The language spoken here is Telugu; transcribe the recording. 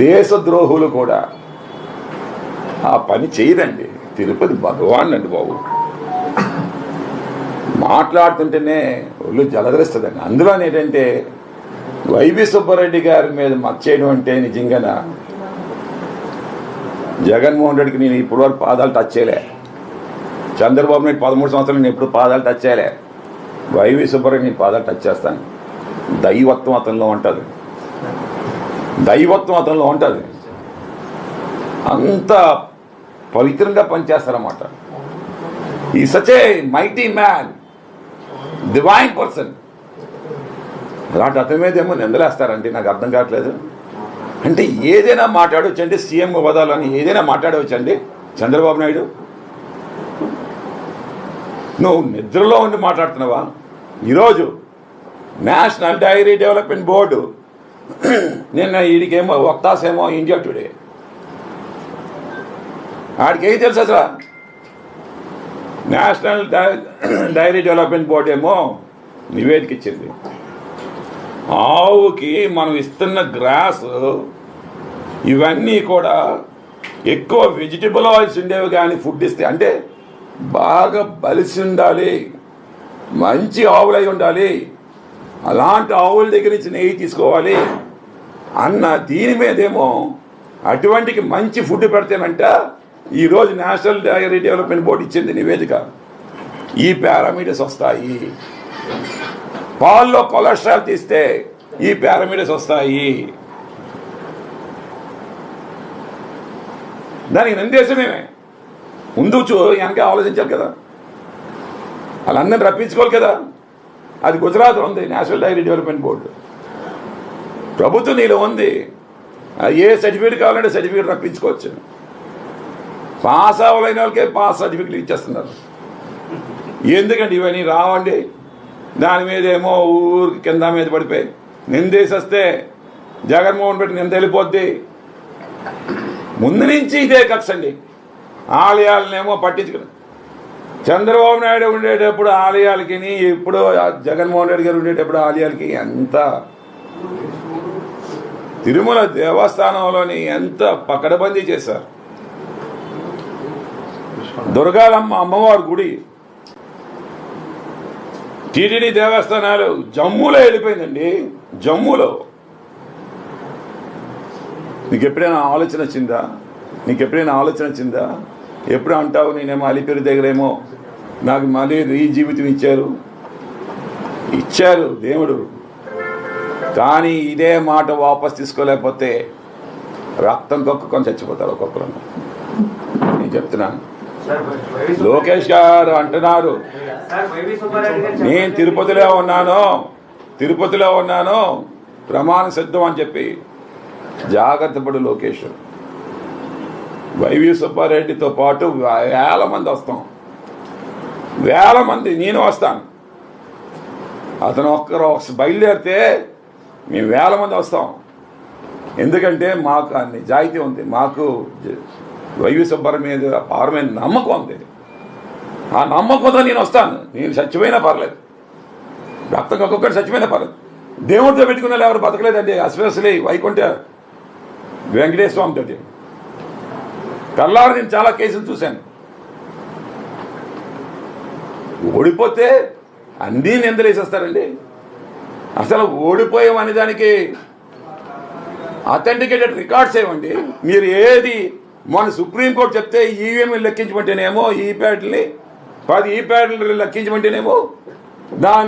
దేశద్రోహులు కూడా. ఆ పని చేయదండి. తిరుపతి భగవాన్ అండి బాబు. మాట్లాడుతుంటేనే ఒళ్ళు జలదరిస్తుందండి అందులో ఏంటంటే వైవి సుబ్బారెడ్డి గారి మీద మచ్చేయడం అంటే నిజంగా జగన్మోహన్ రెడ్డికి నేను ఇప్పటివరకు పాదాలు టచ్ చేయలే. చంద్రబాబు నాయుడు పదమూడు సంవత్సరాలు నేను ఎప్పుడు పాదాలు టచ్ చేయలే. వైవి సుబ్బారెడ్డి నేను పాదాలు టచ్ చేస్తాను. దైవత్వం అతనిలో ఉంటుంది. దైవత్వం అతనిలో ఉంటుంది. అంత పవిత్రంగా పనిచేస్తారన్నమాట. ఈ such a mighty man divine person అలాంటి అతని మీద ఏమో నిందలేస్తారండి నాకు అర్థం కావట్లేదు. అంటే ఏదైనా మాట్లాడవచ్చండి సీఎం వదాలని ఏదైనా మాట్లాడవచ్చండి చంద్రబాబు నాయుడు? నువ్వు నిద్రలో ఉండి మాట్లాడుతున్నావా? ఈరోజు నేషనల్ డైరీ డెవలప్మెంట్ బోర్డు నిన్న వీడికేమో వక్తాసేమో ఇండియా టుడే. ఆడికేం తెలుసు అసలు? నేషనల్ డై- డైరీ డెవలప్మెంట్ బోర్డు ఏమో నివేదిక ఇచ్చింది. ఆవుకి మనం ఇస్తున్న గ్రాస్ ఇవన్నీ కూడా ఎక్కువ వెజిటబుల్ ఆయిల్స్ ఉండేవి కానీ ఫుడ్ ఇస్తే అంటే బాగా బలిసి ఉండాలి మంచి ఆవులై ఉండాలి అలాంటి ఆవుల దగ్గర నుంచి నెయ్యి తీసుకోవాలి అన్న దీని మీదేమో అటువంటికి మంచి ఫుడ్ పెడితేనంట ఈరోజు నేషనల్ డైరీ డెవలప్మెంట్ బోర్డు ఇచ్చింది నివేదిక. ఈ పారామీటర్స్ వస్తాయి. పాల్లో కొలెస్ట్రాల్ తీస్తే ఈ పారామీటర్స్ వస్తాయి. దానికి నిర్దేశమేమే ముందు చూ వెనక ఆలోచించాలి కదా. వాళ్ళందరినీ రప్పించుకోవాలి కదా. అది గుజరాత్ ఉంది నేషనల్ డైరీ డెవలప్మెంట్ బోర్డు ప్రభుత్వం నీలో ఉంది. ఏ సర్టిఫికేట్ కావాలంటే సర్టిఫికేట్ రప్పించుకోవచ్చు. పాస్ అవ్వలేని వాళ్ళకే పాస్ సర్టిఫికేట్ ఇచ్చేస్తున్నారు. ఎందుకండి ఇవన్నీ రావండి. దాని మీద ఏమో ఊరికి కింద మీద పడిపోయి నిందేసేస్తే జగన్మోహన్ రెడ్డి నింద వెళ్ళిపోద్ది. ముందు నుంచి ఇదే కక్షండి ఆలయాలనేమో పట్టించుకుని చంద్రబాబు నాయుడు ఉండేటప్పుడు ఆలయాలకి ఇప్పుడు జగన్మోహన్ రెడ్డి గారు ఉండేటప్పుడు ఆలయాలకి అంతా తిరుమల దేవస్థానంలోని ఎంత పకడబందీ చేశారు? దుర్గాలమ్మ అమ్మవారి గుడి. టీటీడీ దేవస్థానాలు జమ్మూలో వెళ్ళిపోయిందండి. జమ్మూలో. నీకు ఎప్పుడైనా ఆలోచన వచ్చిందా? నీకు ఎప్పుడైనా ఆలోచన వచ్చిందా? ఎప్పుడు అంటావు నేనేమో అలిపిరి దగ్గరేమో? నాకు మళ్ళీ రీ జీవితం ఇచ్చారు. ఇచ్చారు దేవుడు. కానీ ఇదే మాట వాపస్ తీసుకోలేకపోతే రక్తం కొక్కుకొని చచ్చిపోతారు ఒక్కొక్కరు. నేను చెప్తున్నాను లోకేష్ గారు అంటున్నారు. నేను తిరుపతిలో ఉన్నాను. తిరుపతిలో ఉన్నాను. ప్రమాణ సిద్ధం అని చెప్పి జాగ్రత్త పడు లోకేష్. వైవి సుబ్బారెడ్డితో పాటు వేల మంది వస్తాం. వేల మంది నేను వస్తాను. అతను ఒక్కరు బయలుదేరితే మేము వేల మంది వస్తాం. ఎందుకంటే మాకు ఆ నిజాయితీ ఉంది. మాకు వైవి సుబ్బారెడ్డి మీద పార మీద నమ్మకం ఉంది. ఆ నమ్మకంతో నేను వస్తాను. నేను సత్యమైనా పర్లేదు. రక్తం ఒక్కొక్కటి సత్యమైనా పర్లేదు. దేవుడితో పెట్టుకున్న వాళ్ళు ఎవరు బతకలేదండి. అస్పెషలీ వైకుంఠ వెంకటేశ్వర స్వామి తోటి కల్లారు నేను చాలా కేసులు చూశాను. ఓడిపోతే అన్నీ నిందలేసేస్తారండి. అసలు ఓడిపోయాం అనే దానికి అథెంటికేటెడ్ రికార్డ్స్ ఏమండి? మీరు ఏది మన సుప్రీంకోర్టు చెప్తే ఈవీఎంలు లెక్కించమంటేనేమో ఈ ప్యాడ్ని పది ఈ ప్యాడ్లు లెక్కించమంటేనేమో దాని